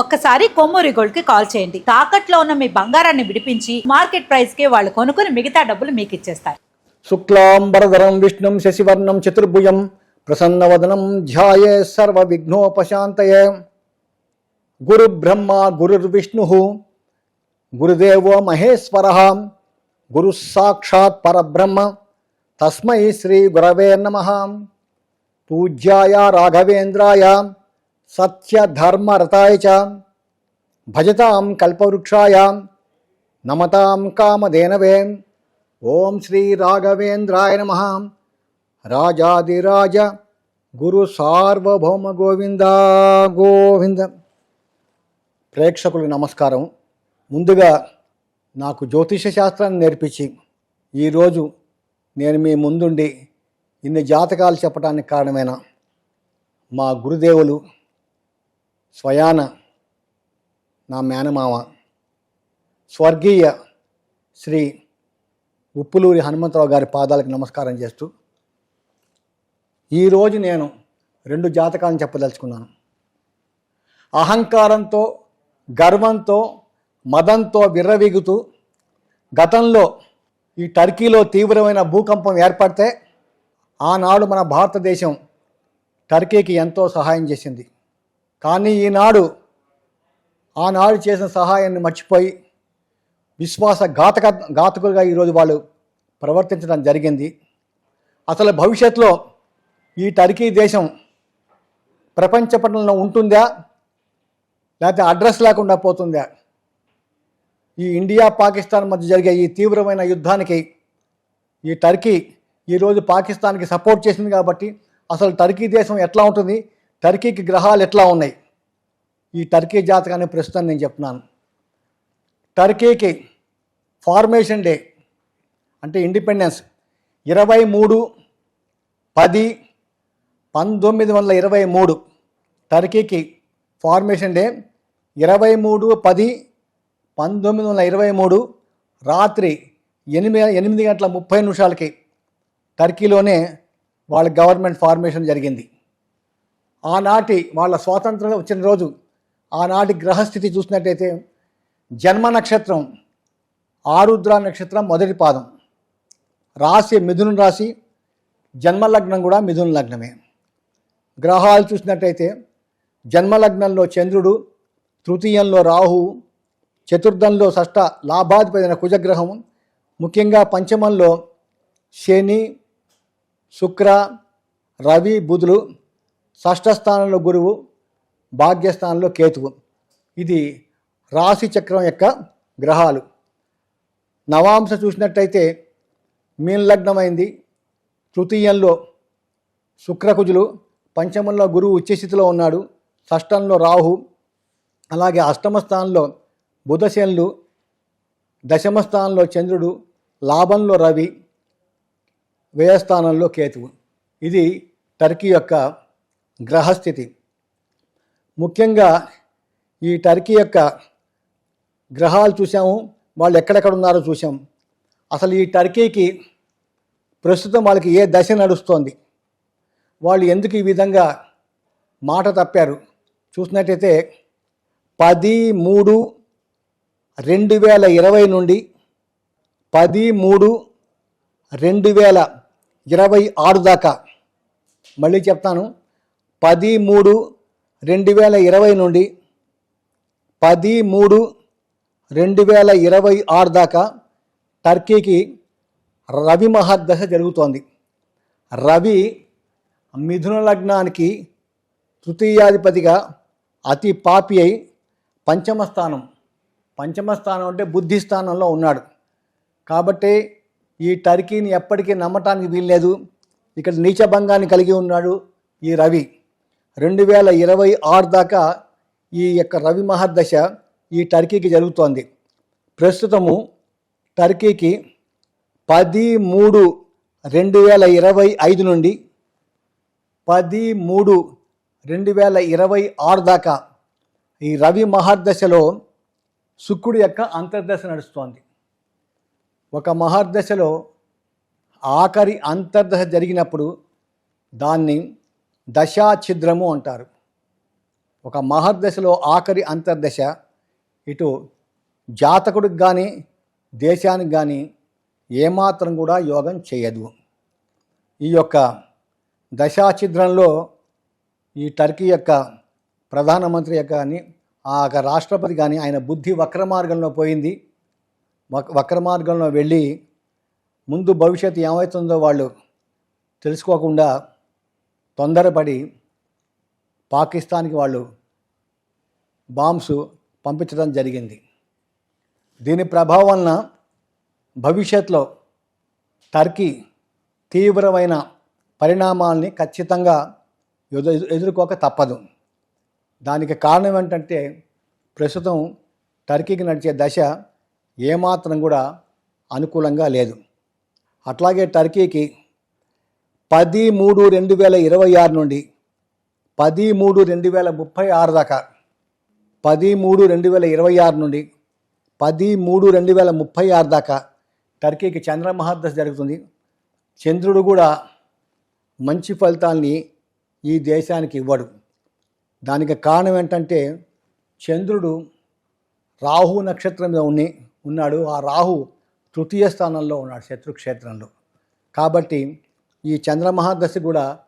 ఒక్కసారి కొమ్మూరి గోల్డ్కి కాల్ చేయండి. తాకట్లో ఉన్న మీ బంగారాన్ని విడిపించి మార్కెట్ ప్రైస్కి వాళ్ళు కొనుక్కుని మిగతా డబ్బులు మీకు ఇచ్చేస్తారు. శుక్లాంబరధరం విష్ణుం శశివర్ణం చతుర్భుజం ప్రసన్నవదనం ధ్యాయే సర్వ విఘ్నోపశాంతయే గురు బ్రహ్మ గురుర్విష్ణు గురుదేవో మహేశ్వర గురు సాక్షాత్ పరబ్రహ్మ తస్మై శ్రీ గురవే నమ. పూజ్యాయ రాఘవేంద్రాయ. సత్యధర్మరతాయ చ భజతాం కల్పవృక్షాయ నమతాం కామధేనవే ఓం శ్రీ రాఘవేంద్రాయ నమ రాజాదిరాజ గురు సార్వభౌమ గోవింద గోవింద ప్రేక్షకులకు నమస్కారం। ముందుగా నాకు జ్యోతిష శాస్త్రాన్ని నేర్పించి ఈరోజు నేను మీ ముందుండి ఇన్ని జాతకాలు చెప్పడానికి కారణమైన మా గురుదేవులు స్వయాన నా మేనమామ. స్వర్గీయ శ్రీ ఉప్పులూరి హనుమంతరావు గారి పాదాలకు నమస్కారం చేస్తూ ఈరోజు నేను రెండు జాతకాలను చెప్పదలుచుకున్నాను. అహంకారంతో గర్వంతో మదంతో విర్రవీగుతూ గతంలో ఈ టర్కీలో తీవ్రమైన భూకంపం ఏర్పడితే ఆనాడు మన భారతదేశం టర్కీకి ఎంతో సహాయం చేసింది. కానీ ఈనాడు ఆనాడు చేసిన సహాయాన్ని మర్చిపోయి విశ్వాస ఘాతక ఘాతకులుగా ఈరోజు వాళ్ళు ప్రవర్తించడం జరిగింది. అసలు భవిష్యత్తులో ఈ టర్కీ దేశం ప్రపంచ పట్టణంలో ఉంటుందా? లేకపోతే అడ్రస్ లేకుండా పోతుందా? ఈ ఇండియా పాకిస్తాన్ మధ్య జరిగే ఈ తీవ్రమైన యుద్ధానికి ఈ టర్కీ ఈరోజు పాకిస్తాన్కి సపోర్ట్ చేసింది కాబట్టి అసలు టర్కీ దేశం ఎట్లా ఉంటుంది? టర్కీకి గ్రహాలు ఎట్లా ఉన్నాయి? ఈ టర్కీ జాతకాన్ని ప్రస్తుతం నేను చెప్తున్నాను. టర్కీకి ఫార్మేషన్ డే అంటే ఇండిపెండెన్స్ ఇరవై మూడు పది పంతొమ్మిది వందల ఇరవై మూడు. టర్కీకి ఫార్మేషన్ డే ఇరవై మూడు పది పంతొమ్మిది వందల ఇరవై మూడు రాత్రి ఎనిమిది ఎనిమిది గంటల ముప్పై నిమిషాలకి టర్కీలోనే వాళ్ళ గవర్నమెంట్ ఫార్మేషన్ జరిగింది. ఆనాటి వాళ్ళ స్వాతంత్రం వచ్చిన రోజు ఆనాటి గ్రహస్థితి చూసినట్టయితే జన్మ నక్షత్రం ఆరుద్ర నక్షత్రం మొదటి పాదం. రాశి మిథున రాశి జన్మలగ్నం కూడా మిథున లగ్నమే. గ్రహాలు చూసినట్టయితే జన్మలగ్నంలో చంద్రుడు తృతీయంలో రాహు చతుర్థంలో షష్ట లాభాధిపతిన కుజగ్రహం ముఖ్యంగా పంచమంలో శని శుక్ర రవి బుధులు షష్ఠ స్థానంలో గురువు భాగ్యస్థానంలో కేతువు. ఇది రాశి చక్రం యొక్క గ్రహాలు. నవాంశ చూసినట్టయితే మీన లగ్నమైంది. తృతీయంలో శుక్రకుజులు పంచమంలో గురువు ఉచ్చస్థితిలో ఉన్నాడు. షష్టంలో రాహు అలాగే అష్టమ స్థానంలో బుధశనులు దశమ స్థానంలో చంద్రుడు లాభంలో రవి వ్యయస్థానంలో కేతువు. ఇది టర్కీ యొక్క గ్రహస్థితి. ముఖ్యంగా ఈ టర్కీ యొక్క గ్రహాలు చూసాము వాళ్ళు ఎక్కడెక్కడ ఉన్నారో చూసాం అసలు ఈ టర్కీకి ప్రస్తుతం వాళ్ళకి ఏ దశ నడుస్తోంది? వాళ్ళు ఎందుకు ఈ విధంగా మాట తప్పారు? చూసినట్టయితే పది మూడు రెండు వేల ఇరవై నుండి పది మూడు రెండు వేల ఇరవై ఆరు దాకా. మళ్ళీ చెప్తాను పది మూడు రెండు వేల ఇరవై నుండి పది మూడు రెండు వేల ఇరవై ఆరు దాకా టర్కీకి రవి మహాదశ జరుగుతోంది. రవి మిథున లగ్నానికి తృతీయాధిపతిగా అతి పాపి అయి పంచమ స్థానం పంచమ స్థానం అంటే బుద్ధి స్థానంలో ఉన్నాడు. కాబట్టి ఈ టర్కీని ఎప్పటికీ నమ్మటానికి వీల్లేదు. ఇక్కడ నీచభంగాన్ని కలిగి ఉన్నాడు ఈ రవి. రెండు వేల ఇరవై ఆరు దాకా ఈ యొక్క రవి మహర్దశ ఈ టర్కీకి జరుగుతోంది. ప్రస్తుతము టర్కీకి పది మూడు రెండు వేల ఇరవై ఐదు నుండి పది మూడు రెండు వేల ఇరవై ఆరు దాకా ఈ రవి మహర్దశలో శుక్రుడి యొక్క అంతర్దశ నడుస్తోంది. ఒక మహర్దశలో ఆఖరి అంతర్దశ జరిగినప్పుడు దాన్ని దశాఛిద్రము అంటారు. ఒక మహర్దశలో ఆఖరి అంతర్దశ ఇటు జాతకుడికి కానీ దేశానికి కానీ ఏమాత్రం కూడా యోగం చేయదు. ఈ యొక్క దశాఛిద్రంలో ఈ టర్కీ యొక్క ప్రధానమంత్రి యొక్క కానీ ఆ యొక్క రాష్ట్రపతి కానీ ఆయన బుద్ధి వక్ర మార్గంలో పోయింది. వక్ వక్ర మార్గంలో వెళ్ళి ముందు భవిష్యత్తు ఏమవుతుందో వాళ్ళు తెలుసుకోకుండా తొందరపడి పాకిస్తాన్కి వాళ్ళు బాంబ్స్ పంపించడం జరిగింది. దీని ప్రభావం వలన భవిష్యత్తులో టర్కీ తీవ్రమైన పరిణామాల్ని ఖచ్చితంగా ఎదు- ఎదుర్కోక తప్పదు. దానికి కారణం ఏంటంటే ప్రస్తుతం టర్కీకి నడిచే దశ ఏమాత్రం కూడా అనుకూలంగా లేదు. అట్లాగే టర్కీకి పది మూడు రెండు వేల ఇరవై ఆరు నుండి పది మూడు రెండు వేల ముప్పై ఆరు దాకా పది మూడు రెండు వేల ఇరవై ఆరు నుండి పది మూడు రెండు వేల ముప్పై ఆరు దాకా టర్కీకి చంద్రమహాదశ జరుగుతుంది. చంద్రుడు కూడా మంచి ఫలితాల్ని ఈ దేశానికి ఇవ్వడు. దానికి కారణం ఏంటంటే చంద్రుడు రాహు నక్షత్రం ఉన్ని ఉన్నాడు. ఆ రాహు తృతీయ స్థానంలో ఉన్నాడు శత్రుక్షేత్రంలో. కాబట్టి ఈ చంద్రమహాదశ కూడా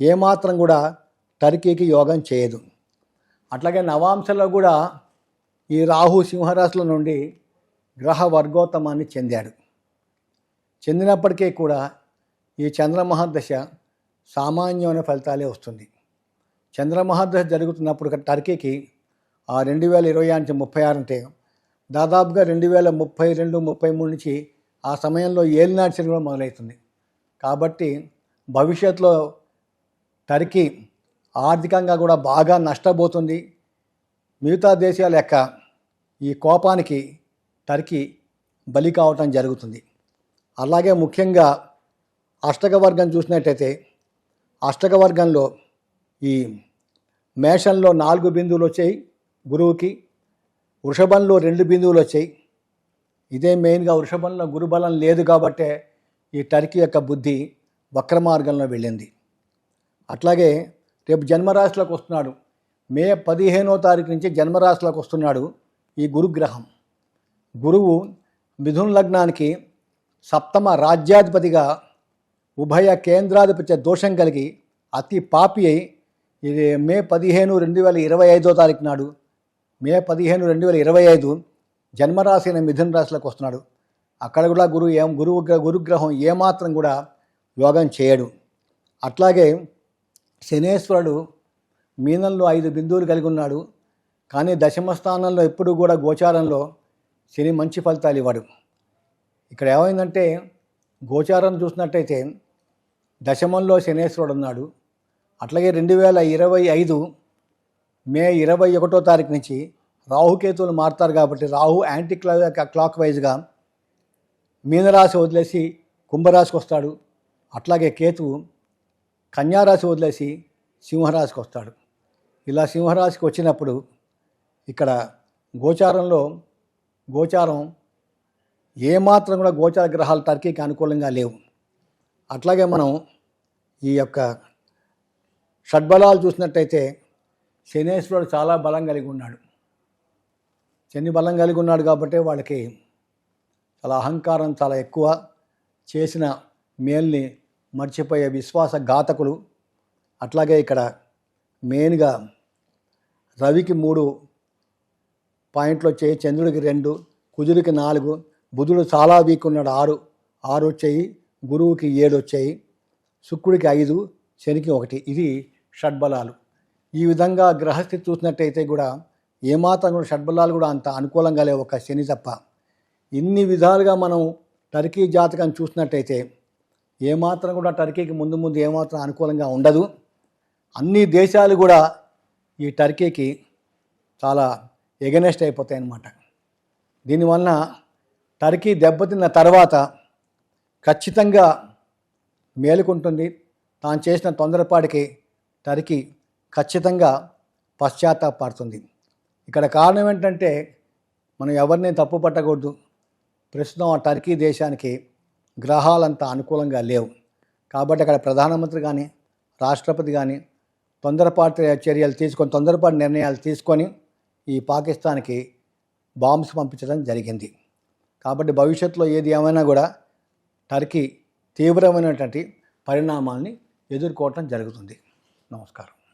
ఏమాత్రం కూడా టర్కీకి యోగం చేయదు. అట్లాగే నవాంశలో కూడా ఈ రాహు సింహరాశుల నుండి గ్రహ వర్గోత్తమాన్ని చెందాడు. చెందినప్పటికీ కూడా ఈ చంద్రమహాదశ సామాన్యమైన ఫలితాలే వస్తుంది. చంద్రమహాదశ జరుగుతున్నప్పుడు టర్కీకి ఆ రెండు వేల ఇరవై ఆరు నుంచి ముప్పై ఆరు అంటే దాదాపుగా రెండు వేల ముప్పై రెండు ముప్పై మూడు నుంచి ఆ సమయంలో ఏలినాటి కూడా మొదలవుతుంది. కాబట్టి భవిష్యత్తులో టర్కీ ఆర్థికంగా కూడా బాగా నష్టపోతుంది. మిగతా దేశాల యొక్క ఈ కోపానికి టర్కీ బలి కావటం జరుగుతుంది. అలాగే ముఖ్యంగా అష్టక వర్గం చూసినట్టయితే అష్టక వర్గంలో ఈ మేషంలో నాలుగు బిందువులు వచ్చాయి గురువుకి వృషభంలో రెండు బిందువులు వచ్చాయి. ఇదే మెయిన్గా వృషభంలో గురుబలం లేదు కాబట్టే ఈ టర్కీ యొక్క బుద్ధి వక్ర మార్గంలో వెళ్ళింది. అట్లాగే రేపు జన్మరాశిలోకి వస్తున్నాడు. మే పదిహేనో తారీఖు నుంచి జన్మరాశిలోకి వస్తున్నాడు ఈ గురుగ్రహం. గురువు మిథున లగ్నానికి సప్తమ రాజ్యాధిపతిగా ఉభయ కేంద్రాధిపత్య దోషం కలిగి అతి పాపి అయి ఇది మే పదిహేను రెండు వేల ఇరవై ఐదో తారీఖు నాడు మే పదిహేను రెండు వేల ఇరవై ఐదు జన్మరాశి అయిన మిథున రాశిలోకి వస్తున్నాడు. అక్కడ కూడా గురువు ఏం గురువు గురుగ్రహం ఏమాత్రం కూడా యోగం చేయడు. అట్లాగే శనేశ్వరుడు మీనంలో ఐదు బిందువులు కలిగి ఉన్నాడు. కానీ దశమ స్థానంలో ఎప్పుడు కూడా గోచారంలో శని మంచి ఫలితాలు ఇవ్వడు. ఇక్కడ ఏమైందంటే గోచారం చూసినట్టయితే దశమంలో శనేశ్వరుడు ఉన్నాడు. అట్లాగే రెండు వేల ఇరవై ఐదు మే ఇరవై ఒకటో తారీఖు నుంచి రాహుకేతువులు మారుతారు కాబట్టి రాహు యాంటీ క్లా క్లాక్ వైజ్గా మీనరాశి వదిలేసి కుంభరాశికి వస్తాడు. అట్లాగే కేతువు కన్యారాశి వదిలేసి సింహరాశికి వస్తాడు. ఇలా సింహరాశికి వచ్చినప్పుడు ఇక్కడ గోచారంలో గోచారం ఏమాత్రం కూడా గోచార గ్రహాలు టర్కీకి అనుకూలంగా లేవు. అట్లాగే మనం ఈ యొక్క షడ్బలాలు చూసినట్టయితే శనేశ్వరుడు చాలా బలం కలిగి ఉన్నాడు. శని బలం కలిగి ఉన్నాడు కాబట్టి వాళ్ళకి చాలా అహంకారం చాలా ఎక్కువ చేసిన మేల్ని మర్చిపోయే విశ్వాస ఘాతకులు అట్లాగే ఇక్కడ మెయిన్గా రవికి మూడు పాయింట్లు వచ్చాయి చంద్రుడికి రెండు కుజుడికి నాలుగు బుధుడు చాలా వీక్ ఉన్నాడు ఆరు ఆరు వచ్చాయి గురువుకి ఏడు వచ్చాయి శుక్రుడికి ఐదు శనికి ఒకటి. ఇది షడ్బలాలు. ఈ విధంగా గ్రహస్థితి చూసినట్టయితే కూడా ఏమాత్రం కూడా షడ్బలాలు కూడా అంత అనుకూలంగా లేవు ఒక శని తప్ప. ఇన్ని విధాలుగా మనం టర్కీ జాతకం చూసినట్టయితే ఏమాత్రం కూడా టర్కీకి ముందు ముందు ఏమాత్రం అనుకూలంగా ఉండదు. అన్ని దేశాలు కూడా ఈ టర్కీకి చాలా ఎగనెస్ట్ అయిపోతాయి అన్నమాట దీనివలన టర్కీ దెబ్బతిన్న తర్వాత ఖచ్చితంగా మేలుకుంటుంది. తాను చేసిన తొందరపాటికి టర్కీ ఖచ్చితంగా పశ్చాత్తాపడుతుంది ఇక్కడ కారణం ఏంటంటే మనం ఎవరిని తప్పు పట్టకూడదు ప్రస్తుతం ఆ టర్కీ దేశానికి గ్రహాలంత అనుకూలంగా లేవు. కాబట్టి అక్కడ ప్రధానమంత్రి కానీ రాష్ట్రపతి కానీ తొందరపాటు చర్యలు తీసుకొని తొందరపాటు నిర్ణయాలు తీసుకొని ఈ పాకిస్తాన్కి బాంబ్స్ పంపించడం జరిగింది. కాబట్టి భవిష్యత్తులో ఏది ఏమైనా కూడా టర్కీ తీవ్రమైనటువంటి పరిణామాల్ని ఎదుర్కోవటం జరుగుతుంది. నమస్కారం.